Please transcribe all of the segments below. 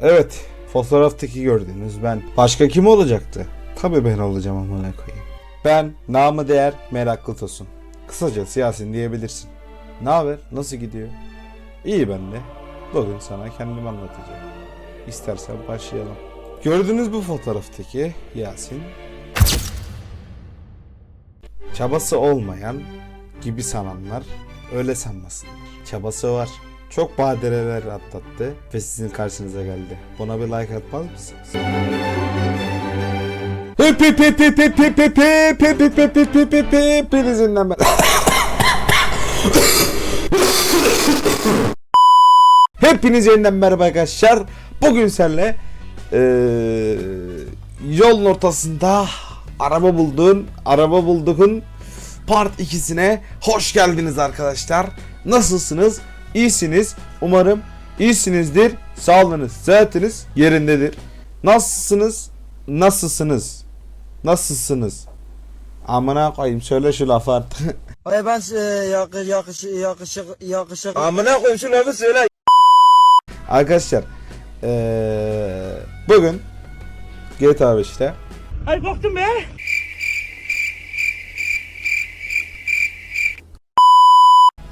Evet, fotoğraftaki gördüğünüz ben. Başka kim olacaktı? Tabii ben olacağım amına koyayım. Ben namı değer meraklı tosun. Kısaca siyasin diyebilirsin. Ne haber? Nasıl gidiyor? İyi ben de. Bugün sana kendimi anlatacağım. İstersen başlayalım. Gördüğünüz bu fotoğraftaki Yasin çabası olmayan gibi sananlar öyle sanmasınlar. Çabası var. Çok badireler atlattı ve sizin karşınıza geldi. Buna bir like atmaz mısınız? Hepinizinden ben... Hepiniz yeniden merhaba arkadaşlar. Bugün senle ee, yolun ortasında araba buldun, araba buldukun part 2'sine hoş geldiniz arkadaşlar. Nasılsınız? İyisiniz. Umarım iyisinizdir. Sağlığınız, sıhhatiniz yerindedir. Nasılsınız? Nasılsınız? Nasılsınız? Amına koyayım söyle şu lafı artık. Ay ben yakış yakış yakışık yakışık Amına koyayım şu lafı söyle. Arkadaşlar eee, bugün GTA 5'te Ay korktum be.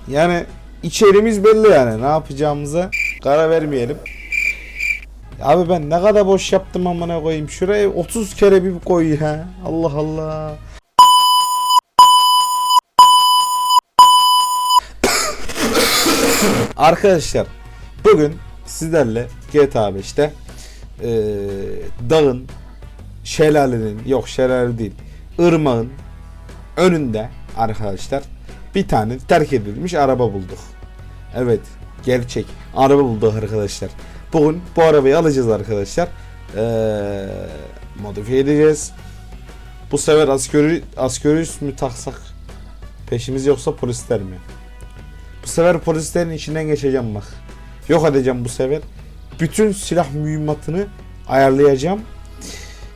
yani içerimiz belli yani ne yapacağımıza karar vermeyelim. Abi ben ne kadar boş yaptım amına koyayım. Şuraya 30 kere bir koy ya. Allah Allah. Arkadaşlar bugün sizlerle GTA 5'te eee dağın şelalenin yok şelale değil ırmağın önünde arkadaşlar bir tane terk edilmiş araba bulduk. Evet gerçek araba bulduk arkadaşlar. Bugün bu arabayı alacağız arkadaşlar. Eee modifiye edeceğiz. Bu sefer asgari üst mü taksak peşimiz yoksa polisler mi? Bu sefer polislerin içinden geçeceğim bak. Yok edeceğim bu sefer. Bütün silah mühimmatını ayarlayacağım.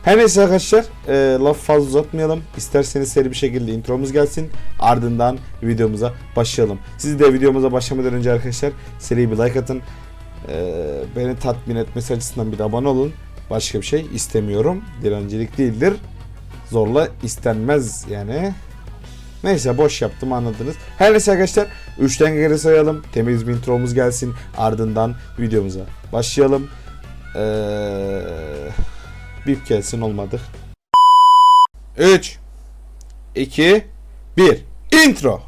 Her neyse arkadaşlar e, laf fazla uzatmayalım. İsterseniz seri bir şekilde intromuz gelsin. Ardından videomuza başlayalım. Siz de videomuza başlamadan önce arkadaşlar seri bir like atın. E, beni tatmin etmesi açısından bir abone olun. Başka bir şey istemiyorum. Dilencilik değildir. Zorla istenmez yani. Neyse boş yaptım anladınız. Her neyse arkadaşlar 3'ten geri sayalım. Temiz bir intromuz gelsin. Ardından videomuza başlayalım. Eee bip gelsin olmadı. 3 2 1 Intro.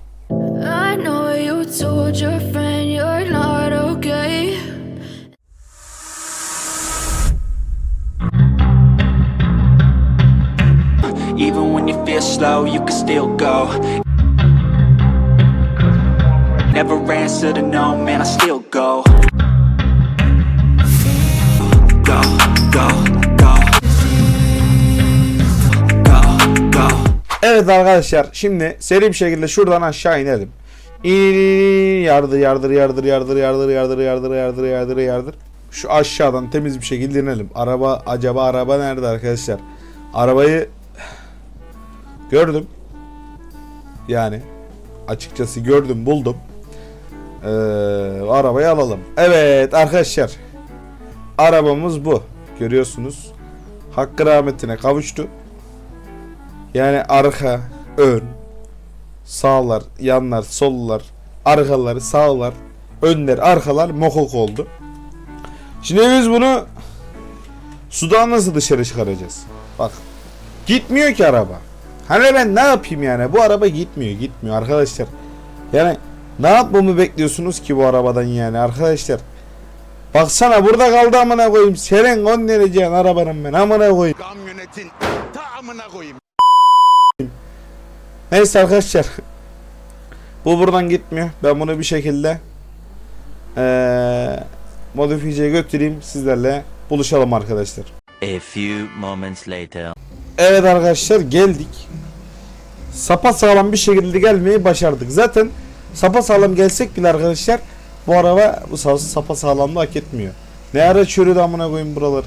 Even when you feel slow, you can still go. Never answer to no, man, I still go, go. Go, Evet arkadaşlar şimdi seri bir şekilde şuradan aşağı inelim. İn, yardır yardır yardır yardır yardır yardır yardır yardır yardır yardır. Şu aşağıdan temiz bir şekilde inelim. Araba acaba araba nerede arkadaşlar? Arabayı gördüm. Yani açıkçası gördüm buldum. Ee, arabayı alalım. Evet arkadaşlar. Arabamız bu. Görüyorsunuz. Hakkı rahmetine kavuştu. Yani arka, ön, sağlar, yanlar, sollar, arkaları, sağlar, önler, arkalar mokok oldu. Şimdi biz bunu sudan nasıl dışarı çıkaracağız? Bak. Gitmiyor ki araba. Hani ben ne yapayım yani? Bu araba gitmiyor, gitmiyor arkadaşlar. Yani ne yapmamı bekliyorsunuz ki bu arabadan yani arkadaşlar? Baksana burada kaldı amına koyayım. Senin göndereceğin arabanın ben amına koyayım. kamyonetin tamamına koyayım. Neyse arkadaşlar. Bu buradan gitmiyor. Ben bunu bir şekilde eee modifiyeciye götüreyim. Sizlerle buluşalım arkadaşlar. A few moments later. Evet arkadaşlar geldik. Sapa sağlam bir şekilde gelmeyi başardık. Zaten sapa sağlam gelsek bile arkadaşlar bu araba bu sapa sağlamlığı hak etmiyor. Ne ara çürüdü amına koyayım buralar.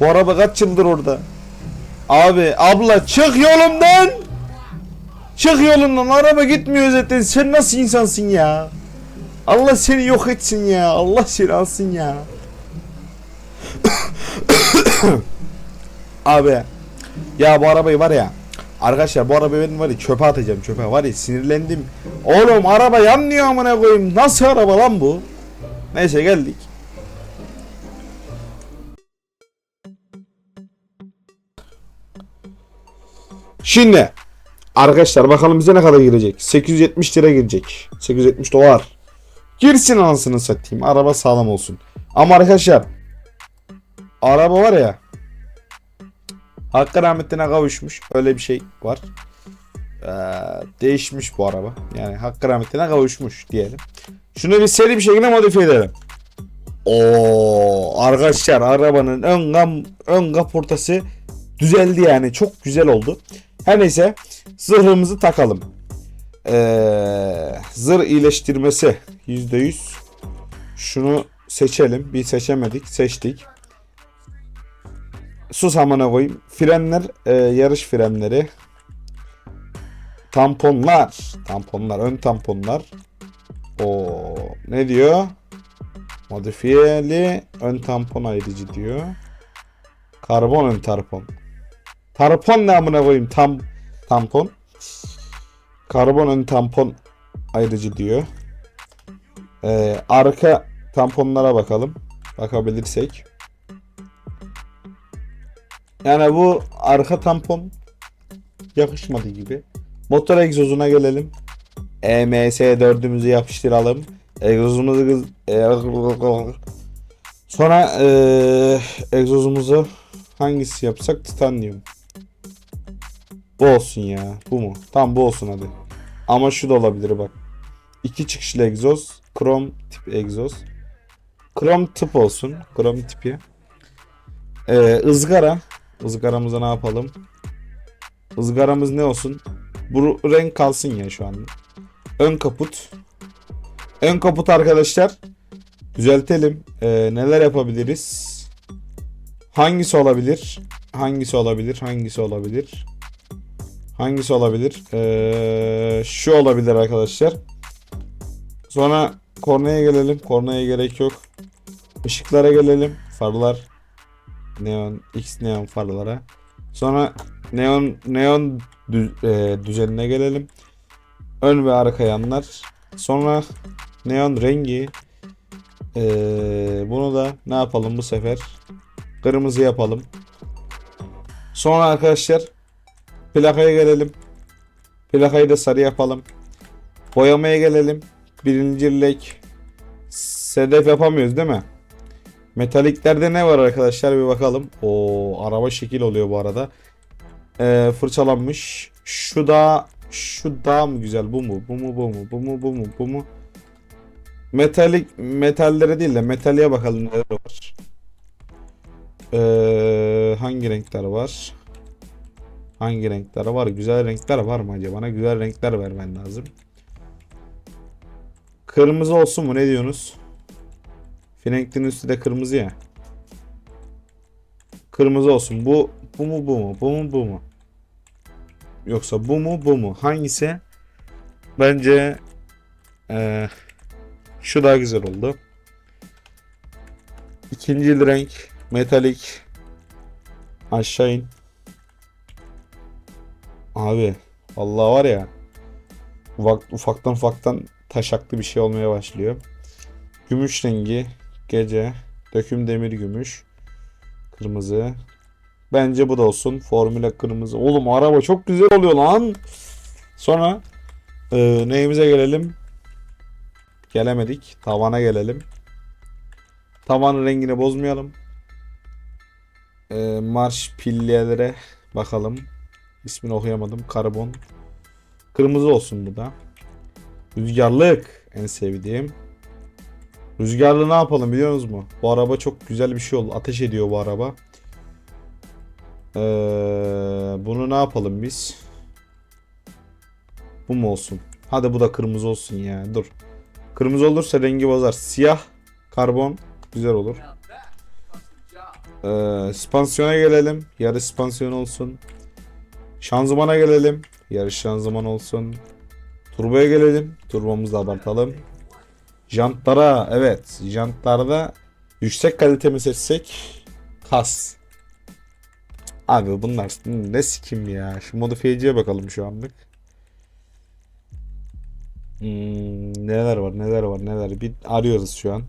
Bu araba kaç yıldır orada? Abi abla çık yolumdan. Çık yolundan araba gitmiyor zaten. Sen nasıl insansın ya? Allah seni yok etsin ya. Allah seni alsın ya. Abi ya bu arabayı var ya Arkadaşlar bu arabayı ben var ya çöpe atacağım çöpe var ya sinirlendim. Oğlum araba yanmıyor amına koyayım. Nasıl araba lan bu? Neyse geldik. Şimdi arkadaşlar bakalım bize ne kadar girecek. 870 lira girecek. 870 dolar. Girsin anasını satayım. Araba sağlam olsun. Ama arkadaşlar araba var ya Hakkı rahmetine kavuşmuş. Öyle bir şey var. Ee, değişmiş bu araba. Yani Hakkı rahmetine kavuşmuş diyelim. Şunu bir seri bir şekilde modifiye edelim. Oo arkadaşlar arabanın ön gam ön kaportası düzeldi yani. Çok güzel oldu. Her neyse zırhımızı takalım. Ee, zırh iyileştirmesi %100. Şunu seçelim. Bir seçemedik. Seçtik. Sus amına koyayım. Frenler, e, yarış frenleri. Tamponlar. Tamponlar, ön tamponlar. O ne diyor? Modifiyeli ön tampon ayrıcı diyor. Karbon ön tampon. Tampon ne amına koyayım? Tam tampon. Karbon ön tampon ayrıcı diyor. Ee, arka tamponlara bakalım. Bakabilirsek. Yani bu arka tampon yakışmadı gibi. Motor egzozuna gelelim. EMS 4'ümüzü yapıştıralım. Egzozumuzu e- sonra eee egzozumuzu hangisi yapsak titanyum. Bu olsun ya. Bu mu? Tamam bu olsun hadi. Ama şu da olabilir bak. İki çıkışlı egzoz. Krom tip egzoz. Krom tip olsun. Krom tipi. Ee, ızgara. Izgaramıza ne yapalım? Izgaramız ne olsun? Bu renk kalsın ya şu anda. Ön kaput. Ön kaput arkadaşlar. Düzeltelim. Ee, neler yapabiliriz? Hangisi olabilir? Hangisi olabilir? Hangisi olabilir? Hangisi olabilir? Ee, şu olabilir arkadaşlar. Sonra kornaya gelelim. Kornaya gerek yok. Işıklara gelelim. Farlar. Neon X neon farlara. Sonra neon neon dü- e, düzenine gelelim. Ön ve arka yanlar. Sonra neon rengi. E, bunu da ne yapalım bu sefer? Kırmızı yapalım. Sonra arkadaşlar plakaya gelelim. Plakayı da sarı yapalım. Boyamaya gelelim. Birinci lek sedef yapamıyoruz değil mi? Metaliklerde ne var arkadaşlar bir bakalım. O araba şekil oluyor bu arada. Ee, fırçalanmış. Şu da şu daha mı güzel bu mu? Bu mu bu mu? Bu mu bu mu? Bu mu? Metalik metallere değil de metaliğe bakalım neler var. Ee, hangi renkler var? Hangi renkler var? Güzel renkler var mı acaba? Bana güzel renkler vermen lazım. Kırmızı olsun mu? Ne diyorsunuz? Franklin'in üstü de kırmızı ya. Kırmızı olsun. Bu bu mu bu mu? Bu mu bu mu? Yoksa bu mu bu mu? Hangisi? Bence eee, şu daha güzel oldu. İkinci renk metalik aşağı in. Abi vallahi var ya ufak, ufaktan ufaktan taşaklı bir şey olmaya başlıyor. Gümüş rengi gece döküm demir gümüş kırmızı. Bence bu da olsun formüle kırmızı. Oğlum araba çok güzel oluyor lan. Sonra e, neyimize gelelim? Gelemedik tavana gelelim. Tavanın rengini bozmayalım. E, marş pillelere bakalım ismini okuyamadım karbon kırmızı olsun bu da rüzgarlık en sevdiğim Rüzgarlı ne yapalım biliyor musunuz mu? Bu araba çok güzel bir şey oldu. Ateş ediyor bu araba. Ee, bunu ne yapalım biz? Bu mu olsun? Hadi bu da kırmızı olsun ya. Dur. Kırmızı olursa rengi bozar. Siyah karbon güzel olur. Ee, spansiyona gelelim. Yarı spansiyon olsun. Şanzımana gelelim. Yarış şanzıman olsun. Turboya gelelim. Turbomuzu da abartalım. Jantlara evet. Jantlarda yüksek kalite mi seçsek? Kas. Abi bunlar ne sikim ya. Şu modifiyeciye bakalım şu anlık. Hmm, neler var neler var neler. Bir arıyoruz şu an.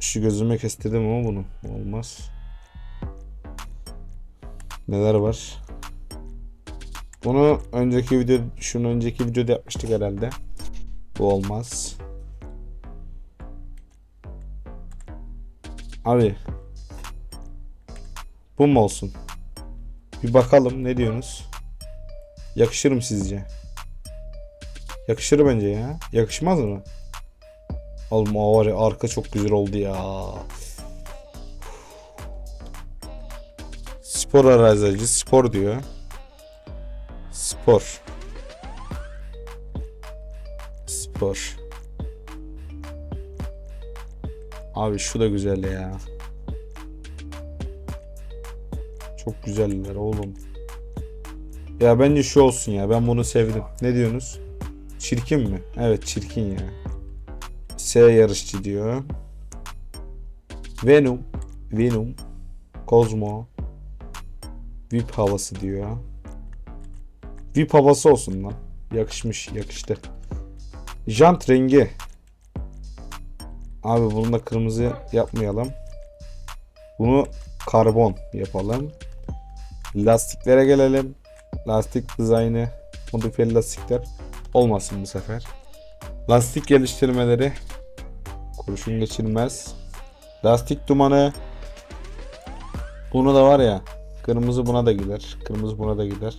Şu gözüme kestirdim ama bunu. Olmaz. Neler var? Bunu önceki video, şunu önceki videoda yapmıştık herhalde. Bu olmaz. Abi. Bu mu olsun? Bir bakalım ne diyorsunuz? Yakışır mı sizce? Yakışır bence ya. Yakışmaz mı? Oğlum o var ya arka çok güzel oldu ya. Spor arazici spor diyor. Spor. Spor. Abi şu da güzel ya. Çok güzeller oğlum. Ya bence şu olsun ya. Ben bunu sevdim. Ne diyorsunuz? Çirkin mi? Evet çirkin ya. S yarışçı diyor. Venom. Venom. Cosmo. VIP havası diyor. VIP havası olsun lan. Yakışmış, yakıştı. Jant rengi. Abi bunu da kırmızı yapmayalım. Bunu karbon yapalım. Lastiklere gelelim. Lastik dizaynı modifiyeli lastikler olmasın bu sefer. Lastik geliştirmeleri kurşun geçirmez. Lastik dumanı bunu da var ya kırmızı buna da gider. Kırmızı buna da gider.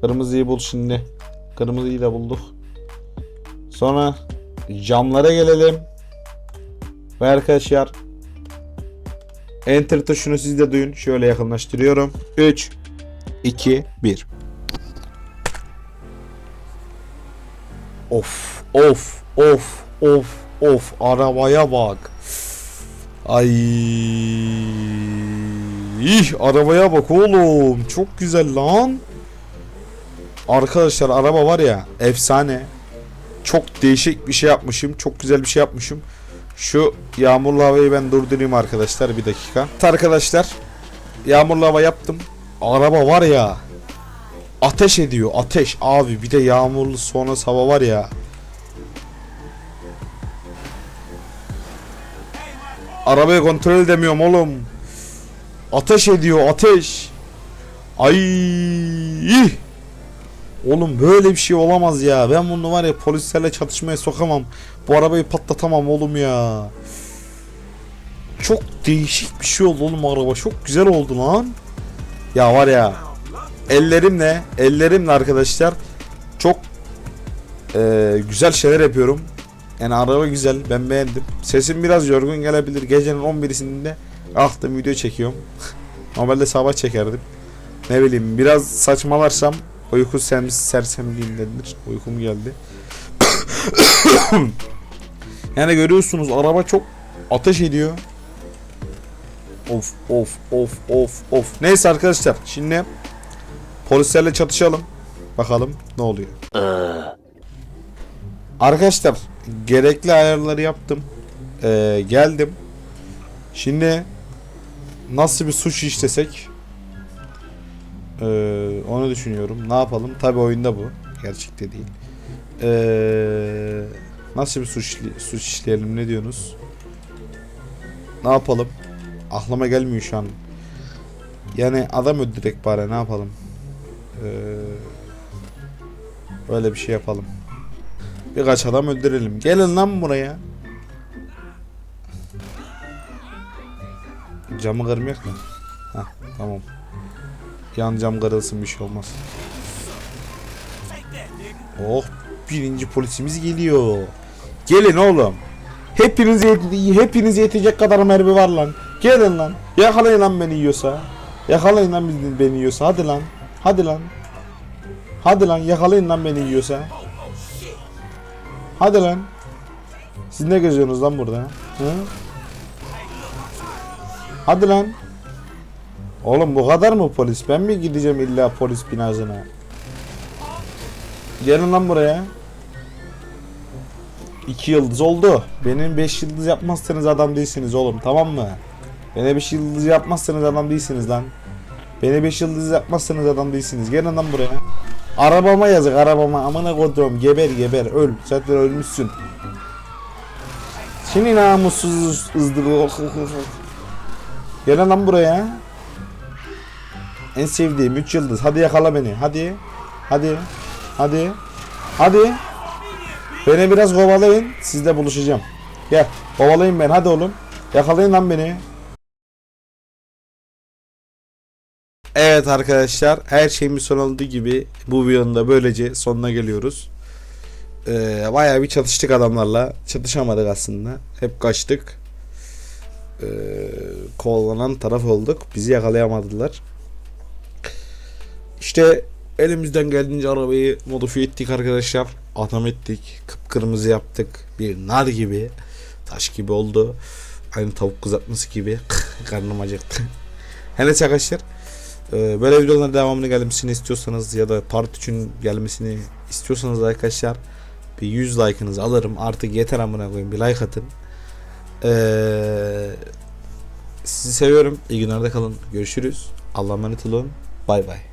Kırmızıyı bul şimdi. Kırmızıyı da bulduk. Sonra camlara gelelim. Ve arkadaşlar Enter tuşunu siz de duyun. Şöyle yakınlaştırıyorum. 3 2 1 Of of of of of arabaya bak. Ay ih, arabaya bak oğlum. Çok güzel lan. Arkadaşlar araba var ya efsane. Çok değişik bir şey yapmışım. Çok güzel bir şey yapmışım. Şu yağmurlu havayı ben durdurayım arkadaşlar bir dakika. Arkadaşlar yağmurlu hava yaptım. Araba var ya ateş ediyor ateş abi bir de yağmurlu sonrası hava var ya. Arabayı kontrol edemiyorum oğlum. Ateş ediyor ateş. Ay. Oğlum böyle bir şey olamaz ya. Ben bunu var ya polislerle çatışmaya sokamam. Bu arabayı patlatamam oğlum ya. Çok değişik bir şey oldu oğlum araba. Çok güzel oldu lan. Ya var ya. Ellerimle, ellerimle arkadaşlar çok eee, güzel şeyler yapıyorum. Yani araba güzel. Ben beğendim. Sesim biraz yorgun gelebilir. Gecenin 11'sinde kalktım video çekiyorum. Normalde sabah çekerdim. Ne bileyim biraz saçmalarsam uyku sem sersemliğindendir. Uykum geldi. yani görüyorsunuz araba çok ateş ediyor. Of of of of of. Neyse arkadaşlar şimdi polislerle çatışalım. Bakalım ne oluyor. Arkadaşlar gerekli ayarları yaptım. Ee, geldim. Şimdi nasıl bir suç işlesek ee, onu düşünüyorum. Ne yapalım? Tabi oyunda bu. Gerçekte değil. Ee, nasıl bir suç, suç işleyelim ne diyorsunuz? Ne yapalım? Aklıma gelmiyor şu an. Yani adam öldürek bari ne yapalım? Ee, öyle bir şey yapalım. Birkaç adam öldürelim. Gelin lan buraya. Camı kırmayak mı? Tamam. Yan cam kırılsın bir şey olmaz. Oh birinci polisimiz geliyor. Gelin oğlum. Hepiniz hepiniz yetecek kadar mermi var lan. Gelin lan. Yakalayın lan beni yiyorsa. Yakalayın lan beni yiyorsa. Hadi lan. Hadi lan. Hadi lan yakalayın lan beni yiyorsa. Hadi lan. Siz ne geziyorsunuz lan burada? Hı? Hadi lan. Oğlum bu kadar mı polis? Ben mi gideceğim illa polis binasına? Gelin lan buraya. İki yıldız oldu. Benim beş yıldız yapmazsanız adam değilsiniz oğlum tamam mı? Bana beş yıldız yapmazsanız adam değilsiniz lan. Beni 5 yıldız yapmazsanız adam değilsiniz. Gelin lan buraya. Arabama yazık arabama. Amına koduğum geber geber öl. Zaten ölmüşsün. Şimdi namussuz ızdığı. Gelin lan buraya. En sevdiğim 3 yıldız. Hadi yakala beni. Hadi. Hadi. Hadi. Hadi. Beni biraz kovalayın. Sizle buluşacağım. Gel. Kovalayın beni. Hadi oğlum. Yakalayın lan beni. Evet arkadaşlar. Her şeyimiz son olduğu gibi bu videonun da böylece sonuna geliyoruz. Ee, bayağı bir çatıştık adamlarla. Çatışamadık aslında. Hep kaçtık. Ee, kovalanan taraf olduk. Bizi yakalayamadılar. İşte elimizden geldiğince arabayı modifiye ettik arkadaşlar. Adam ettik. Kıpkırmızı yaptık. Bir nar gibi. Taş gibi oldu. Aynı tavuk kızartması gibi. Karnım acıktı. Hele arkadaşlar. Ee, böyle videoların devamını gelmesini istiyorsanız ya da part 3'ün gelmesini istiyorsanız arkadaşlar bir 100 like'ınızı alırım. Artık yeter amına koyayım bir like atın. Ee, sizi seviyorum. İyi günlerde kalın. Görüşürüz. Allah'a emanet olun. Bay bay.